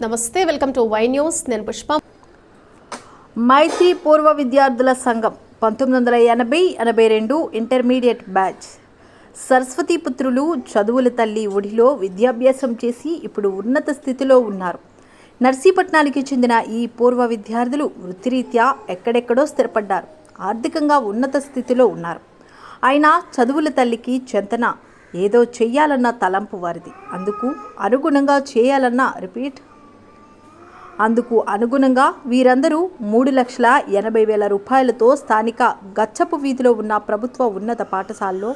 నమస్తే welcome to Y news. నేను పుష్ప. మైత్రి పూర్వ విద్యార్థుల సంఘం పంతొమ్మిది వందల ఎనభై ఎనభై రెండు ఇంటర్మీడియట్ బ్యాచ్. సరస్వతి పుత్రులు చదువుల తల్లి ఒడిలో విద్యాభ్యాసం చేసి ఇప్పుడు ఉన్నత స్థితిలో ఉన్నారు. నర్సీపట్నానికి చెందిన ఈ పూర్వ విద్యార్థులు వృత్తిరీత్యా ఎక్కడెక్కడో స్థిరపడ్డారు. ఆర్థికంగా ఉన్నత స్థితిలో ఉన్నారు. అయినా చదువుల తల్లికి చెంతన ఏదో చెయ్యాలన్న తలంపు వారిది. అందుకు అనుగుణంగా చేయాలన్న రిపీట్ అందుకు అనుగుణంగా వీరందరూ మూడు లక్షల ఎనభై వేల రూపాయలతో స్థానిక గచ్చపు వీధిలో ఉన్న ప్రభుత్వ ఉన్నత పాఠశాలలో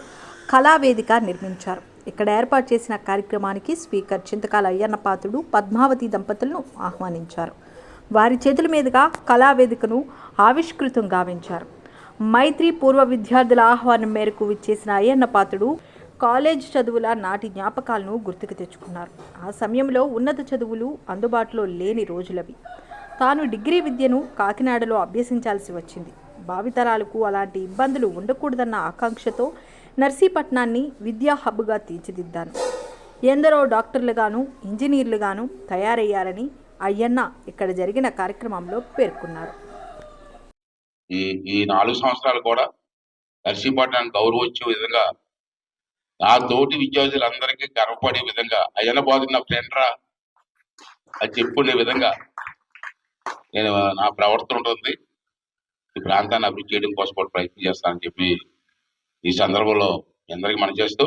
కళావేదిక నిర్మించారు. ఇక్కడ ఏర్పాటు చేసిన కార్యక్రమానికి స్పీకర్ చింతకాల అయ్యన్నపాత్రుడు పద్మావతి దంపతులను ఆహ్వానించారు. వారి చేతుల మీదుగా కళావేదికను ఆవిష్కృతం గావించారు. మైత్రి పూర్వ విద్యార్థుల ఆహ్వానం మేరకు విచ్చేసిన అయ్యన్నపాత్రుడు కాలేజ్ చదువుల నాటి జ్ఞాపకాలను గుర్తుకు తెచ్చుకున్నారు. ఆ సమయంలో ఉన్నత చదువులు అందుబాటులో లేని రోజులవి. తాను డిగ్రీ విద్యను కాకినాడలో అభ్యసించాల్సి వచ్చింది. భావితరాలకు అలాంటి ఇబ్బందులు ఉండకూడదన్న ఆకాంక్షతో నర్సీపట్నాన్ని విద్యా హబ్గా తీర్చిదిద్దాను. ఎందరో డాక్టర్లుగాను ఇంజనీర్లుగాను తయారయ్యారని అయ్యన్న ఇక్కడ జరిగిన కార్యక్రమంలో పేర్కొన్నారు. ఈ ఈ నాలుగు సంవత్సరాలు కూడా నర్సీపట్నాన్ని గౌరవించే విధంగా నా తోటి విద్యార్థులందరికీ గర్వపడే విధంగా అయ్యన బాధ నా ఫ్రెండ్ రా అది చెప్పుకునే విధంగా నేను నా ప్రవర్తన ఉంటుంది. ఈ ప్రాంతాన్ని అభివృద్ధి చేయడం కోసం కూడా ప్రయత్నం చేస్తానని చెప్పి ఈ సందర్భంలో మీ అందరికీ మనం చేస్తూ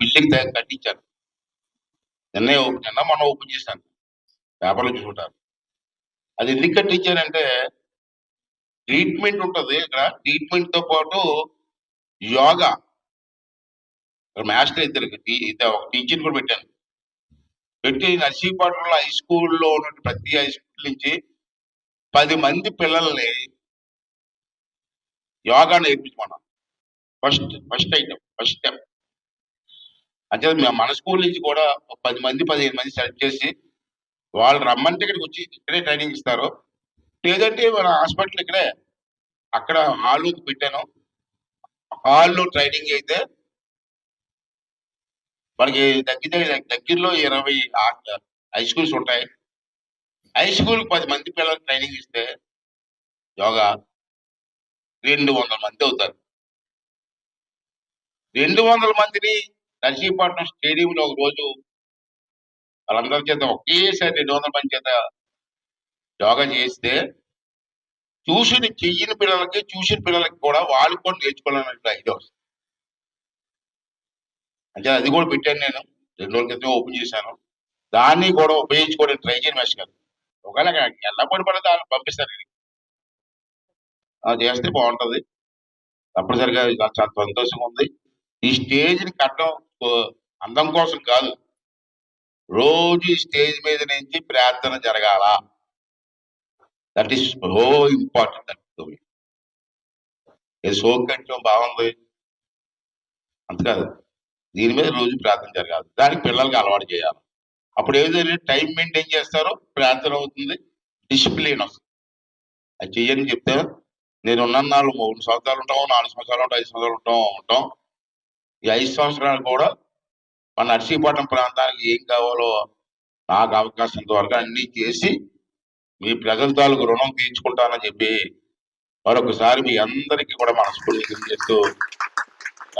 బిల్డింగ్ దగ్గర కట్టించాను. నిన్నే ఓపెన్ నిన్న మనం ఓపెన్ చేశాను. పేపర్లు చూసుకుంటారు అది ఎందుకు కట్టించానంటే ట్రీట్మెంట్ ఉంటుంది ఇక్కడ ట్రీట్మెంట్తో పాటు యోగా మాస్టర్ ఇద్దరికి ఒక టీచర్ కూడా పెట్టాను. పెట్టి నర్సీపట్నంలో హై స్కూల్లో ఉన్న ప్రతి హై స్కూల్ నుంచి పది మంది పిల్లల్ని yoga నేర్పించుకున్నాం. First first item first step అంటే మేము మన స్కూల్ నుంచి కూడా ఒక పది మంది పదిహేను మంది సెలెక్ట్ చేసి వాళ్ళు రమ్మంటే ఇక్కడికి వచ్చి ఇక్కడే ట్రైనింగ్ ఇస్తారు. లేదంటే మన హాస్పిటల్ ఇక్కడే అక్కడ హాల్ పెట్టాను. హాల్లో ట్రైనింగ్ అయితే మనకి దగ్గర దగ్గరలో ఇరవై హై స్కూల్స్ ఉంటాయి. హై స్కూల్ పది మంది పిల్లలకు ట్రైనింగ్ ఇస్తే యోగా రెండు వందల మంది అవుతారు. రెండు వందల మందిని నర్సీపట్నం స్టేడియంలో ఒక రోజు వాళ్ళందరి చేత ఒకేసారి రెండు వందల మంది చేత యోగా చేస్తే చూసిన చెయ్యని పిల్లలకి చూసిన పిల్లలకి కూడా వాళ్ళు కూడా నేర్చుకోవాలనే ఐడియా వస్తుంది. అంటే అది కూడా పెట్టాను నేను. రెండు రోజుల క్రితం ఓపెన్ చేశాను. దాన్ని కూడా ఉపయోగించుకోవడానికి ట్రై చేయను మేష్ గారు. ఒకవేళ ఎలా పడి పడితే దాన్ని పంపిస్తారు. చేస్తే బాగుంటుంది. తప్పనిసరిగా చాలా సంతోషంగా ఉంది. ఈ స్టేజ్ని కట్టడం అందం కోసం కాదు. రోజు ఈ స్టేజ్ మీద నుంచి ప్రార్థన జరగాల. దట్ ఈస్ సో ఇంపార్టెంట్ ఇది సోక్ కట్టడం బాగుంది అంత కాదు దీని మీద రోజు ప్రార్థన జరగాలి. దానికి పిల్లలకి అలవాటు చేయాలి. అప్పుడు ఏదైతే టైం మెయింటైన్ చేస్తారో ప్రార్థన అవుతుంది. డిసిప్లిన్ వస్తుంది అది చెయ్యని చెప్తే నేను ఉన్న నాలుగు మూడు సంవత్సరాలు ఉంటాం నాలుగు సంవత్సరాలు ఉంటాం ఐదు సంవత్సరాలు ఉంటాం ఉంటాం. ఈ ఐదు సంవత్సరాలు కూడా మన నర్సీపట్నం ప్రాంతానికి ఏం కావాలో నాకు అవకాశం వరకు అన్ని చేసి మీ ప్రజల తాలూకు రుణం తీర్చుకుంటానని చెప్పి మరొకసారి మీ అందరికీ కూడా మనస్ఫూర్తి తెలియజేస్తూ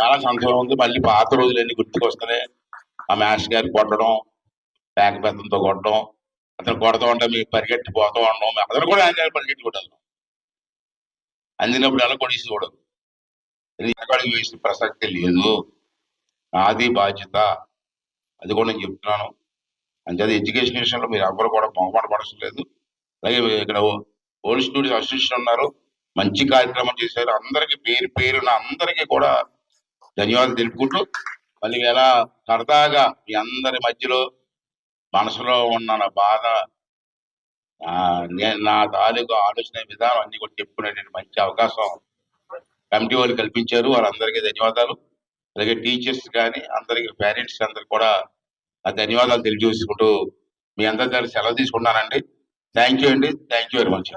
చాలా సంతోషం ఉంది. మళ్ళీ పాత రోజులన్నీ గుర్తుకొస్తున్నాయి ఆ మ్యాథ్స్ గారి కొట్టడం బ్యాక్ పెద్దంతో కొట్టడం అతను కొడతా ఉంటే మీకు పరిగెట్టి పోతూ ఉండడం అతను కూడా ఆయన పరిగెట్టి కొట్టాలి. అందినప్పుడు ఎలా కొడేసి చూడదు ఎక్కడికి వేసిన ప్రసక్తి లేదు. నాది బాధ్యత. అది కూడా నేను చెప్తున్నాను. అంతే ఎడ్యుకేషన్ విషయంలో మీరు ఎవరు కూడా పొంగపాటు పడడం లేదు. అలాగే ఇక్కడ ఓల్డ్ స్టూడెంట్స్ అసోసియేషన్ ఉన్నారు. మంచి కార్యక్రమం చేశారు. అందరికీ పేరు పేరున అందరికీ కూడా ధన్యవాదాలు తెలుపుకుంటూ మళ్ళీ ఎలా సరదాగా మీ అందరి మధ్యలో మనసులో ఉన్న నా బాధ నేను నా తాలూకు ఆలోచన విధానం అన్ని కూడా చెప్పుకునేటువంటి మంచి అవకాశం కమిటీ వాళ్ళు కల్పించారు. వారందరికీ ధన్యవాదాలు. అలాగే టీచర్స్ కానీ అందరికి పేరెంట్స్ అందరికి కూడా ఆ ధన్యవాదాలు తెలియజేసుకుంటూ మీ అందరి దగ్గర సెలవు తీసుకుంటానండి థ్యాంక్ యూ అండి. Thank you very much